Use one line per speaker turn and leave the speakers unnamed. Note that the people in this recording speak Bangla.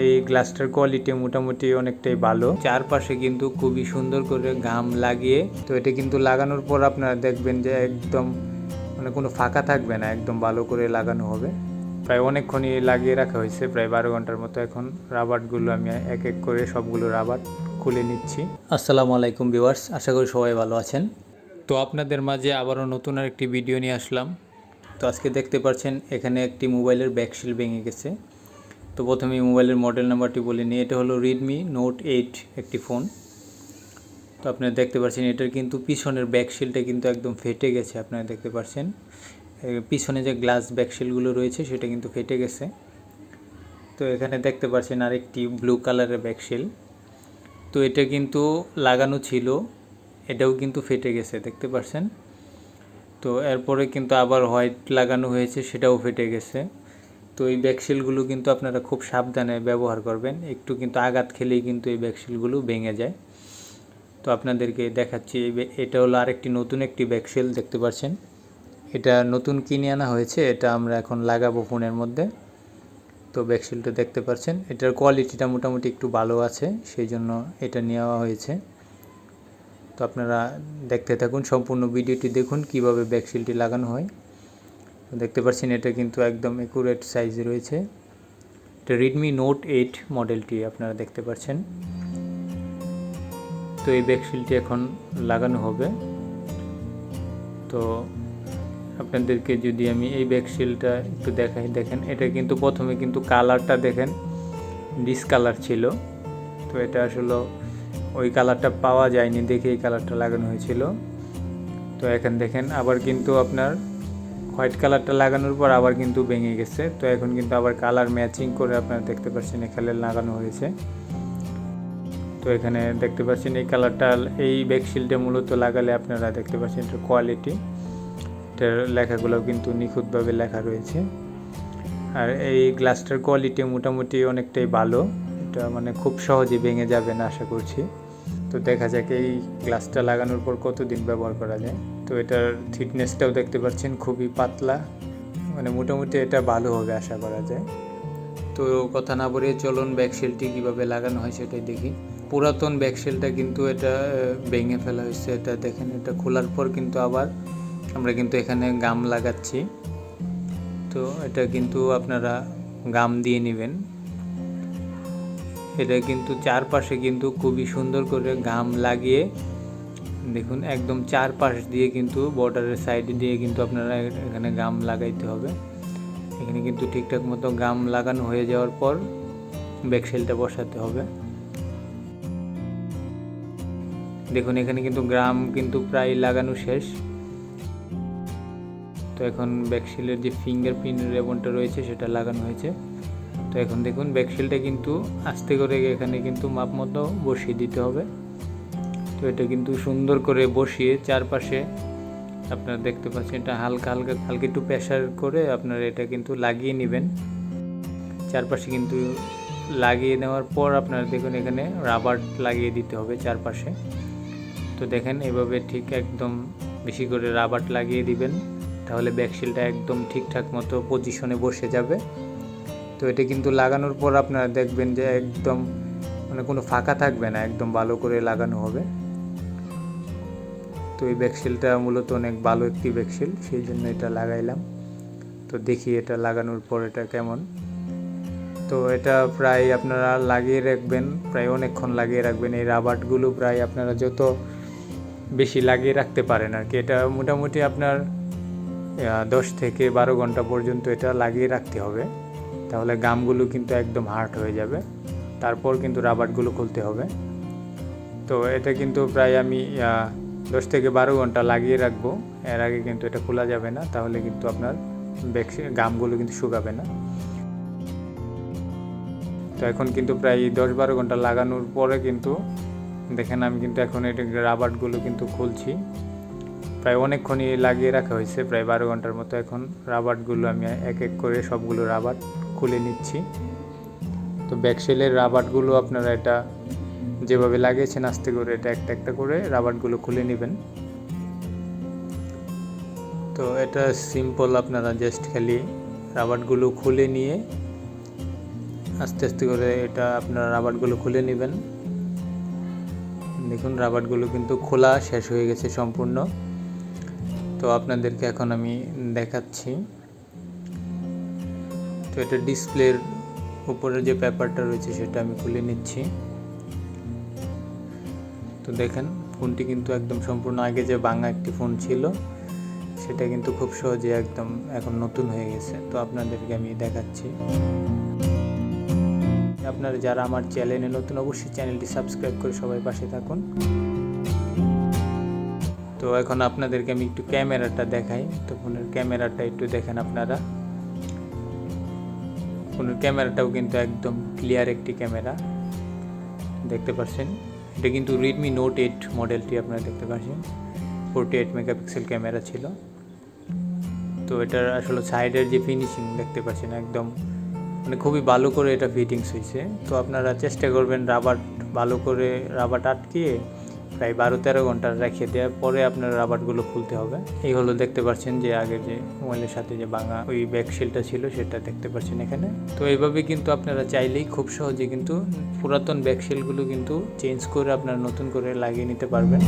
এই গ্লাসটার কোয়ালিটি মোটামুটি অনেকটাই ভালো। চারপাশে কিন্তু খুবই সুন্দর করে ঘাম লাগিয়ে তো এটা কিন্তু লাগানোর পর আপনারা দেখবেন যে একদম মানে কোনো ফাঁকা থাকবে না একদম ভালো করে লাগানো হবে। প্রায় অনেকক্ষণই লাগিয়ে রাখা হয়েছে প্রায় বারো ঘণ্টার মতো এখন রাবারগুলো আমি এক এক করে সবগুলো রাবার খুলে নিচ্ছি। আসসালামু আলাইকুম ভিউয়ার্স আশা করি সবাই ভালো আছেন। তো আপনাদের মাঝে আবারও নতুন আর একটি ভিডিও নিয়ে আসলাম। তো আজকে দেখতে পাচ্ছেন এখানে একটি মোবাইলের ব্যাকশিল ভেঙে গেছে। তো প্রথমে মোবাইলের মডেল নাম্বারটি বলে নিই। এটা হলো রেডমি নোট এইট একটি ফোন তো আপনারা দেখতে পাচ্ছেন, এটার কিন্তু পিছনের ব্যাকশিলটা কিন্তু একদম ফেটে গেছে, আপনারা দেখতে পাচ্ছেন। পিছনে যে গ্লাস ব্যাকশিলগুলো রয়েছে, সেটা কিন্তু ফেটে গেছে। তো এখানে দেখতে পাচ্ছেন আরেকটি ব্লু কালারের ব্যাকশিল তো এটা কিন্তু লাগানো ছিল, এটাও কিন্তু ফেটে গেছে, দেখতে পাচ্ছেন। তো এরপরে কিন্তু আবার হোয়াইট লাগানো হয়েছে, সেটাও ফেটে গেছে। তো এই ব্যাকশিলগুলো কিন্তু আপনারা খুব সাবধানে ব্যবহার করবেন। একটু কিন্তু আঘাত খেলেই কিন্তু এই ব্যাকশিলগুলো ভেঙে যায়। তো আপনাদেরকে দেখাচ্ছি এটা হলো আরেকটি নতুন একটি ব্যাকশিল দেখতে পাচ্ছেন? এটা নতুন কিনে আনা হয়েছে, এটা আমরা এখন লাগাবো ফোনের মধ্যে। তো ব্যাকশিলটা দেখতে পাচ্ছেন? এটার কোয়ালিটিটা মোটামুটি একটু ভালো আছে, সেই জন্য এটা নেওয়া হয়েছে। তো আপনারা দেখতে থাকুন, সম্পূর্ণ ভিডিওটি দেখুন, কীভাবে ব্যাকশিলটি লাগানো হয়। দেখতে পাচ্ছেন, এটা কিন্তু একদম একুরেট সাইজে রয়েছে। এটা রেডমি নোট এইট মডেলটি আপনারা দেখতে পাচ্ছেন। তো এই ব্যাকশিলটি এখন লাগানো হবে। তো আপনাদেরকে যদি আমি এই ব্যাকশিলটা একটু দেখাই, দেখেন, এটা কিন্তু প্রথমে কিন্তু কালারটা দেখেন ডিসকালার ছিল। তো এটা আসলে ওই কালারটা পাওয়া যায়নি, দেখে এই কালারটা লাগানো হয়েছিল। তো এখন দেখেন, আবার কিন্তু আপনার হোয়াইট কালারটা লাগানোর পর আবার কিন্তু ভেঙে গেছে। তো এখন কিন্তু আবার কালার ম্যাচিং করে আপনারা দেখতে পাচ্ছেন এখানে লাগানো হয়েছে। তো এখানে দেখতে পাচ্ছেন এই কালারটা, এই ব্যাকশিলটা মূলত লাগালে আপনারা দেখতে পাচ্ছেন এটার কোয়ালিটি। এটার লেখাগুলো কিন্তু নিখুঁতভাবে লেখা রয়েছে। আর এই গ্লাসটার কোয়ালিটি মোটামুটি অনেকটাই ভালো। এটা মানে খুব সহজে ভেঙে যাবে না, আশা করছি। তো দেখা যাক এই গ্লাসটা লাগানোর পর কতদিন ব্যবহার করা যায়। তো এটার থিকনেসটাও দেখতে পাচ্ছেন, খুবই পাতলা। মানে মোটামুটি এটা ভালো হবে আশা করা যায়। তো কথা না বলে চলুন ব্যাকশেলটি কীভাবে লাগানো হয় সেটাই দেখি। পুরাতন ব্যাকশেলটা কিন্তু এটা ভেঙে ফেলা হয়েছে। এটা দেখেন, এটা খোলার পর কিন্তু আবার আমরা কিন্তু এখানে গাম লাগাচ্ছি। তো এটা কিন্তু আপনারা গাম দিয়ে নেবেন। এটা কিন্তু চারপাশে কিন্তু খুবই সুন্দর করে গাম লাগিয়ে দেখুন, একদম চারপাশ দিয়ে কিন্তু বর্ডারের সাইড দিয়ে কিন্তু আপনারা এখানে গাম লাগাইতে হবে। এখানে কিন্তু ঠিকঠাক মতো গাম লাগানো হয়ে যাওয়ার পর ব্যাকশেলটা বসাতে হবে। দেখুন, এখানে কিন্তু গ্রাম কিন্তু প্রায় লাগানো শেষ। তো এখন ব্যাকশিলের যে ফিঙ্গার প্রিন্ট রেবনটা রয়েছে, সেটা লাগানো হয়েছে। তো এখন দেখুন ব্যাকশিলটা কিন্তু আস্তে করে এখানে কিন্তু মাপ মতো বসিয়ে দিতে হবে। তো এটা কিন্তু সুন্দর করে বসিয়ে চারপাশে আপনারা দেখতে পাচ্ছেন, এটা হালকা হালকা হালকা একটু প্রেশার করে আপনারা এটা কিন্তু লাগিয়ে নেবেন। চারপাশে কিন্তু লাগিয়ে নেওয়ার পর আপনারা দেখুন এখানে রাবার লাগিয়ে দিতে হবে চারপাশে। তো দেখেন এভাবে ঠিক একদম বেশি করে রাবার লাগিয়ে দিবেন, তাহলে ব্যাকশিলটা একদম ঠিকঠাক মতো পজিশনে বসে যাবে। তো এটা কিন্তু লাগানোর পর আপনারা দেখবেন যে একদম মানে কোনো ফাঁকা থাকবে না, একদম ভালো করে লাগানো হবে। তো এই ব্যাকশিলটা মূলত অনেক ভালো একটি ব্যাকশিল সেই জন্য এটা লাগাইলাম। তো দেখি এটা লাগানোর পর এটা কেমন। তো এটা প্রায় আপনারা লাগিয়ে রাখবেন, প্রায় অনেকক্ষণ লাগিয়ে রাখবেন। এই রাবারগুলো প্রায় আপনারা যত বেশি লাগিয়ে রাখতে পারেন আর কি, এটা মোটামুটি আপনার দশ থেকে বারো ঘণ্টা পর্যন্ত এটা লাগিয়ে রাখতে হবে। তাহলে গামগুলো কিন্তু একদম হার্ড হয়ে যাবে। তারপর কিন্তু রাবারগুলো খুলতে হবে। তো এটা কিন্তু প্রায় আমি দশ থেকে বারো ঘণ্টা লাগিয়ে রাখব। এর আগে কিন্তু এটা খোলা যাবে না, তাহলে কিন্তু আপনার ব্যাকসি গামগুলো কিন্তু শুকাবে না। তো এখন কিন্তু প্রায় দশ বারো ঘণ্টা লাগানোর পরে কিন্তু দেখেন আমি কিন্তু এখন এটা রাবারগুলো কিন্তু খুলছি। প্রায় অনেকক্ষণই লাগিয়ে রাখা হয়েছে, প্রায় বারো ঘণ্টার মতো এখন রাবারগুলো আমি এক এক করে সবগুলো রাবার খুলে নিচ্ছি। তো ব্যাকশেলের রাবারগুলো আপনারা এটা যেভাবে লাগিয়েছেন আস্তে করে এটা একটা একটা করে রাবারগুলো খুলে নেবেন। তো এটা সিম্পল আপনারা জাস্ট খালি রাবারগুলো খুলে নিয়ে আস্তে আস্তে করে এটা আপনার রাবারগুলো খুলে নেবেন। দেখুন রাবারগুলো কিন্তু খোলা শেষ হয়ে গেছে সম্পূর্ণ। তো আপনাদেরকে এখন আমি দেখাচ্ছি। তো এটা ডিসপ্লের উপরে যে পেপারটা রয়েছে সেটা আমি খুলে নিচ্ছি। তো দেখেন, ফোনটি কিন্তু একদম সম্পূর্ণ আগে যে বাংলা একটি ফোন ছিল, সেটা কিন্তু খুব সহজে একদম এখন নতুন হয়ে গেছে। তো আপনাদেরকে আমি দেখাচ্ছি। আপনারা যারা আমার চ্যানেলে নতুন, অবশ্যই চ্যানেলটি সাবস্ক্রাইব করে সবাই পাশে থাকুন। তো এখন আপনাদেরকে আমি একটু ক্যামেরাটা দেখাই। তো ফোনের ক্যামেরাটা একটু দেখেন আপনারা। ফোনের ক্যামেরাটাও কিন্তু একদম ক্লিয়ার একটি ক্যামেরা। দেখতে পাচ্ছেন? এটা কিন্তু রেডমি নোট এইট মডেলটি আপনারা দেখতে পাচ্ছেন। ফোরটি এইট মেগাপিক্সেল ক্যামেরা ছিল। তো এটার আসলে সাইডের যে ফিনিশিং দেখতে পাচ্ছেন একদম মানে খুবই ভালো করে এটা ফিটিংস হয়েছে। তো আপনারা চেষ্টা করবেন রাবার ভালো করে রাবার আটকিয়ে প্রায় বারো তেরো ঘণ্টা রেখে দেওয়ার পরে আপনার রাবারগুলো খুলতে হবে। এই হলো দেখতে পাচ্ছেন যে আগের যে মোবাইলের সাথে যে বাঙা ওই ব্যাকশেলটা ছিল, সেটা দেখতে পাচ্ছেন এখানে। তো এইভাবে কিন্তু আপনারা চাইলেই খুব সহজে কিন্তু পুরাতন ব্যাকশেলগুলো কিন্তু চেঞ্জ করে আপনারা নতুন করে লাগিয়ে নিতে পারবেন।